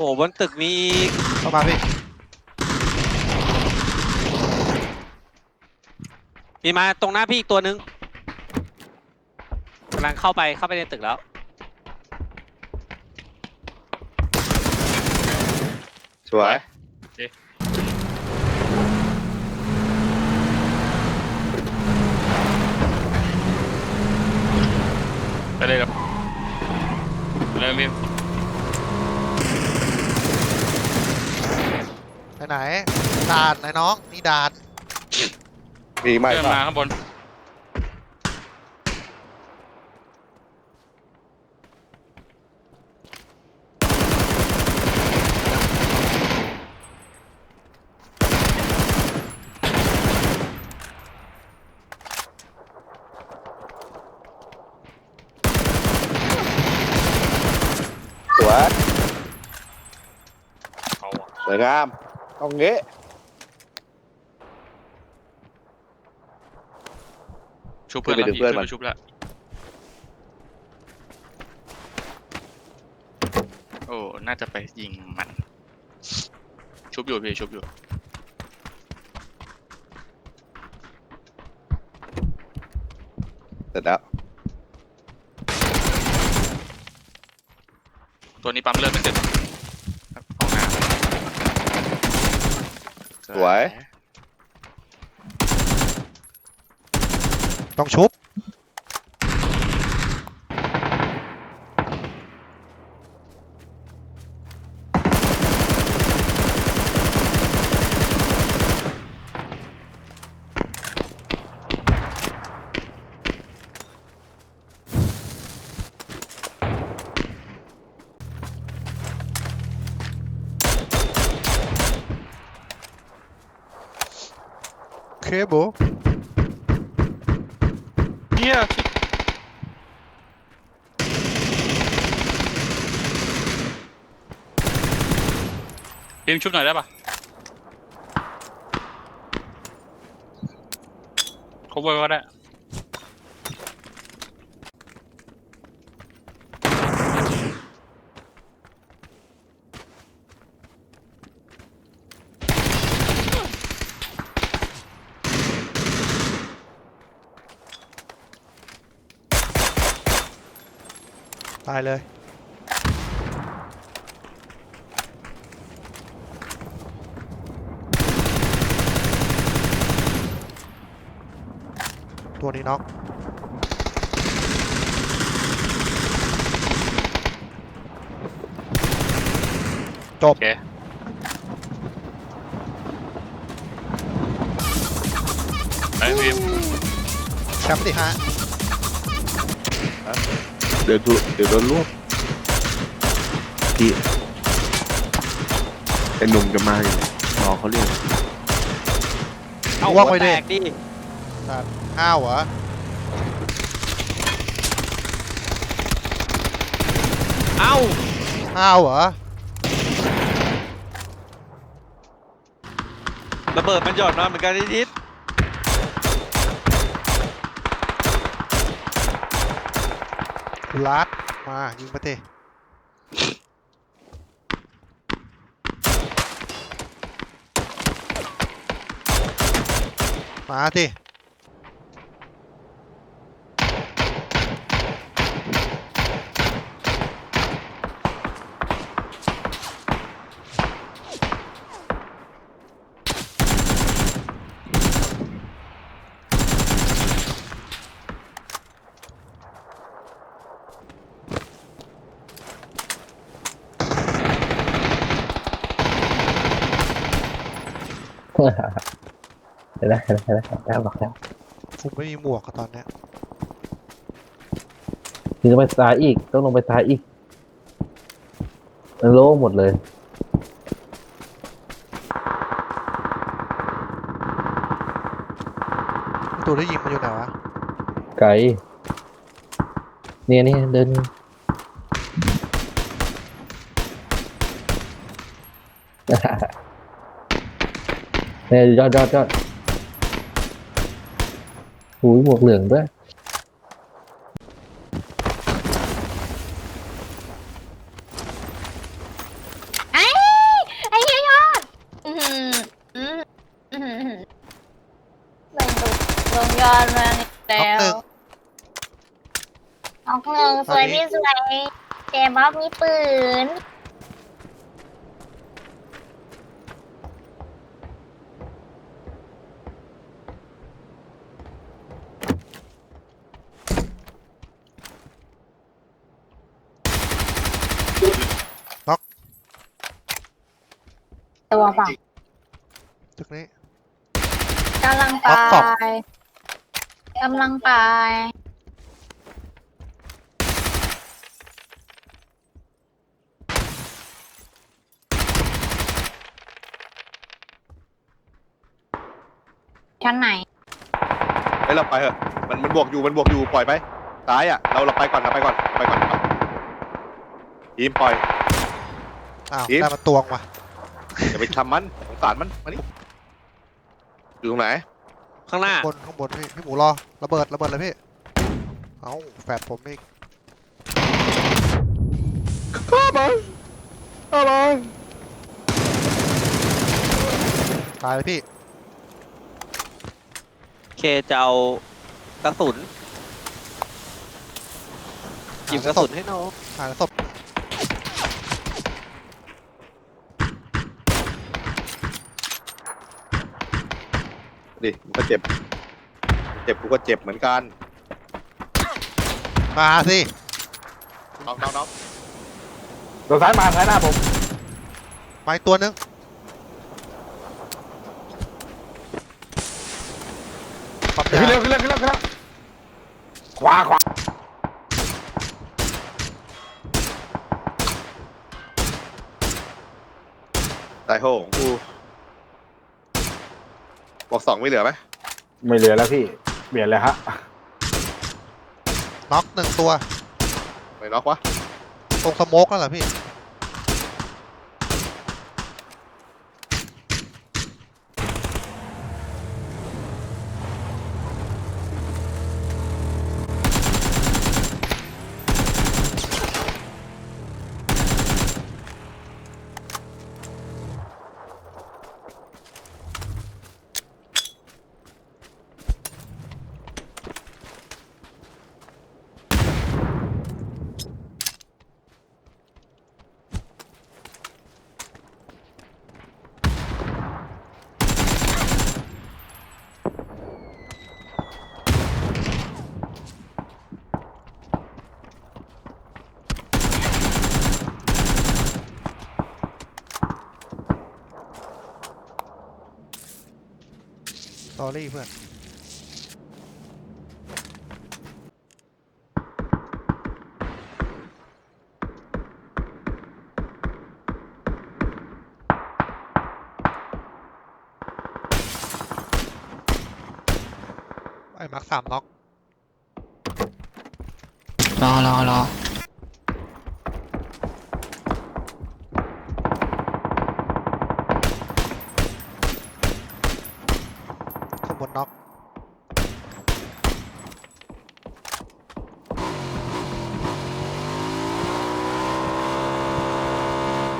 โอ้บนตึกมีอีกเข้ามาพี่มีมาตรงหน้าพี่อีกตัวนึงกำลังเข้าไปเข้าไปในตึกแล้ว สวย ไปเลยครับเริ่มพี่ ไปไหนด่านไหนน้องนี่ด่านมีไหมเริ่มป่ะมาข้างบนสวย เขาอะสวยงาม ตรงนี้ชุบเพื่อนแล้วขึ้นพี่ไปดูเพื่อนขึ้นมันไปชุบแล้วโอ้ น่าจะไปยิงมัน ชุบอยู่พี่ชุบอยู่ เสร็จแล้ว ตัวนี้ปั๊มเลือดเป็นเด็ดครับห้องน้ำ สวย ต้องชุบ เคโบเฮียพิมพ์ชุบหน่อยได้ปะ cover ก็ได้ ตายเลยตัวนี้น็อกจบ โอเคไปพิมพ์แชมป์ดิฮะ เดี๋ยวถูเดี๋ยวโดนรวบพี่ไอ้หนุ่มจะมาอยู่รอเขาเรียกเอาว่าหัวไปดิแตกดิห้าวเหรอเอ้าห้าวเหรอระเบิดมันหย่อนมาเหมือนกันนิด คุณรัดมา ยิงมาเตมาสิ เดี๋ยวนะเดี๋ยวนะเดี๋ยวนะแล้วบอกแล้วผมไม่มีหมวกอะตอนเนี้ยนี่ต้องไปซ้ายอีก ต้องลงไปซ้ายอีกมันโล่งหมดเลยตัวได้ยิงมันอยู่ไหนวะ ไกลเนี่ยนี่เดิน เนี่ยยอดยอดยอดหูยบวกเหลืองด้วยไอ้ไอ้ยอดอื้อืออื้อืออื้อหืองดูยอดมาแล้วออกเงินสวยพี่สวยเจมบ๊อบมีปืน ตัวเปล่าตึกนี้ กำลังไปล็อกสองกำลังไป ชั้นไหน เฮ้ยเราไปเถอะ มันมันบวกอยู่มันบวกอยู่ปล่อยไปซ้ายอะเราเราไปก่อนเราไปก่อนเราไปก่อนทีมปล่อย อ้าวอีฟได้มาตวงว่ะอย่าไปทำมันสงสารมันมานี่อยู่ตรงไหน ข้างหน้าบนข้างบนพี่พี่หมูรอระเบิดระเบิดเลยพี่เอ้าแฝดผมอีกข้าไปข้าไปตายเลยพี่เคจะเอากระสุนหยิบกระสุนให้น้องหาศพ ดิมันก็เจ็บ เจ็บกูก็เจ็บเหมือนกันมาสิน้องน้องน้องตัวซ้ายมาซ้ายหน้าผมมาอีกตัวนึงปั๊มขึ้นยาเร็วขึ้นเร็วขึ้นเร็วขึ้นเร็วขวาขวาตายโหของกู บอกสองไม่เหลือไหมไม่เหลือแล้วพี่เปลี่ยนเลยฮะน็อกหนึ่งตัว ไม่น็อกวะตรงสโมกนั่นแหละพี่ สอรี่เพื่อนไอ้มาร์คสามน็อกรอรอรอ ข้าง บนน็อก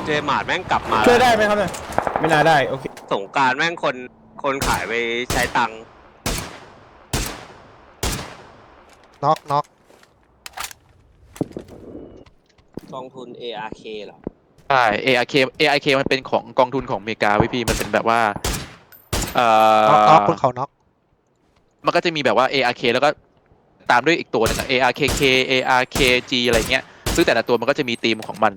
เจหมาดแม่งกลับมาช่วยได้ไหมครับเนี่ยไม่น่าได้โอเคสงกรารแม่งคนคนขายไปใช้ตังค์น็อกน็อกกองทุน ARK เหรอ ใช่ ARK ARK มันเป็นของกองทุนของอเมริกาไว้ยพี่มันเป็นแบบว่า เอ่น็อกน็อกอบนเขาน็อกมันก็จะมีแบบว่า ARK แล้วก็ตามด้วยอีกตัวหนึงอะ ARKK ARKG อะไรเงี้ยซึ่งแต่ละตัวมันก็จะมีธีมของมัน